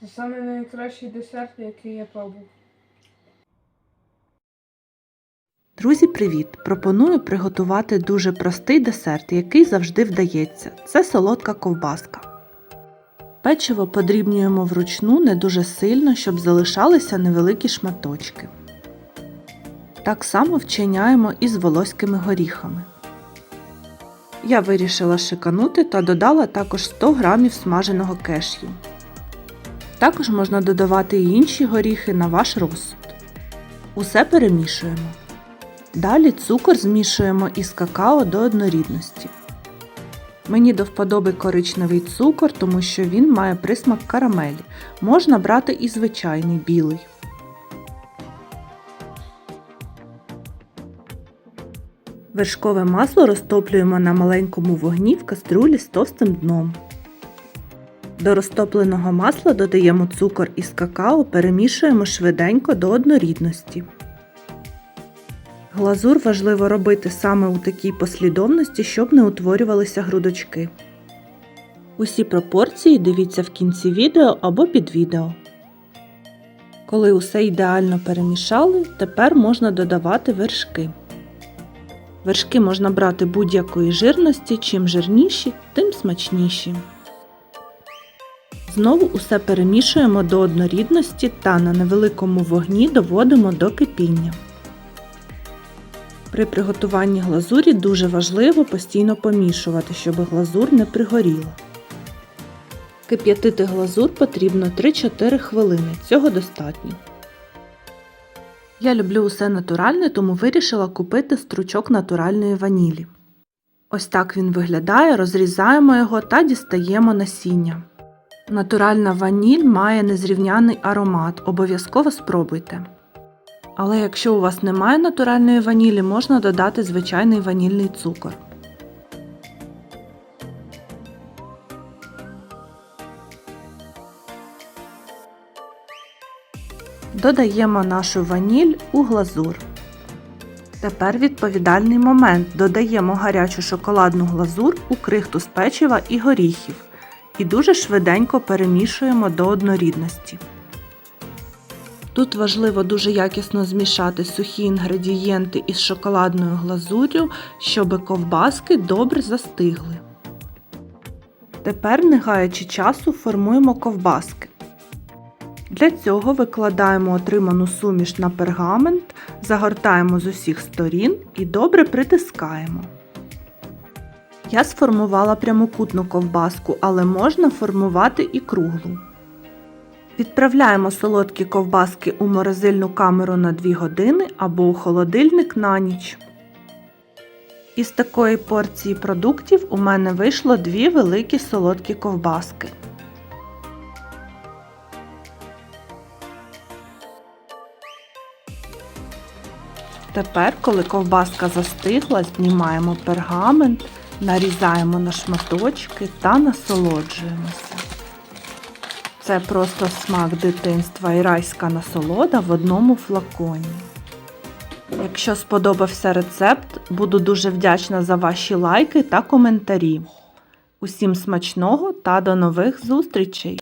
Це саме найкращий десерт, який я пробував. Друзі, привіт! Пропоную приготувати дуже простий десерт, який завжди вдається. Це солодка ковбаска. Печиво подрібнюємо вручну не дуже сильно, щоб залишалися невеликі шматочки. Так само вчиняємо і з волоськими горіхами. Я вирішила шиканути та додала також 100 г смаженого кешю. Також можна додавати і інші горіхи на ваш розсуд. Усе перемішуємо. Далі цукор змішуємо із какао до однорідності. Мені до вподоби коричневий цукор, тому що він має присмак карамелі. Можна брати і звичайний білий. Вершкове масло розтоплюємо на маленькому вогні в каструлі з товстим дном. До розтопленого масла додаємо цукор із какао, перемішуємо швиденько до однорідності. Глазур важливо робити саме у такій послідовності, щоб не утворювалися грудочки. Усі пропорції дивіться в кінці відео або під відео. Коли усе ідеально перемішали, тепер можна додавати вершки. Вершки можна брати будь-якої жирності, чим жирніші, тим смачніші. Знову усе перемішуємо до однорідності та на невеликому вогні доводимо до кипіння. При приготуванні глазурі дуже важливо постійно помішувати, щоб глазур не пригоріла. Кип'ятити глазур потрібно 3-4 хвилини, цього достатньо. Я люблю усе натуральне, тому вирішила купити стручок натуральної ванілі. Ось так він виглядає, розрізаємо його та дістаємо насіння. Натуральна ваніль має незрівняний аромат, обов'язково спробуйте. Але якщо у вас немає натуральної ванілі, можна додати звичайний ванільний цукор. Додаємо нашу ваніль у глазур. Тепер відповідальний момент. Додаємо гарячу шоколадну глазур у крихту з печива і горіхів і дуже швиденько перемішуємо до однорідності. Тут важливо дуже якісно змішати сухі інгредієнти із шоколадною глазур'ю, щоб ковбаски добре застигли. Тепер, не гаючи часу, формуємо ковбаски. Для цього викладаємо отриману суміш на пергамент, загортаємо з усіх сторін і добре притискаємо. Я сформувала прямокутну ковбаску, але можна формувати і круглу. Відправляємо солодкі ковбаски у морозильну камеру на 2 години або у холодильник на ніч. Із такої порції продуктів у мене вийшло дві великі солодкі ковбаски. Тепер, коли ковбаска застигла, знімаємо пергамент, нарізаємо на шматочки та насолоджуємося. Це просто смак дитинства і райська насолода в одному флаконі. Якщо сподобався рецепт, буду дуже вдячна за ваші лайки та коментарі. Усім смачного та до нових зустрічей!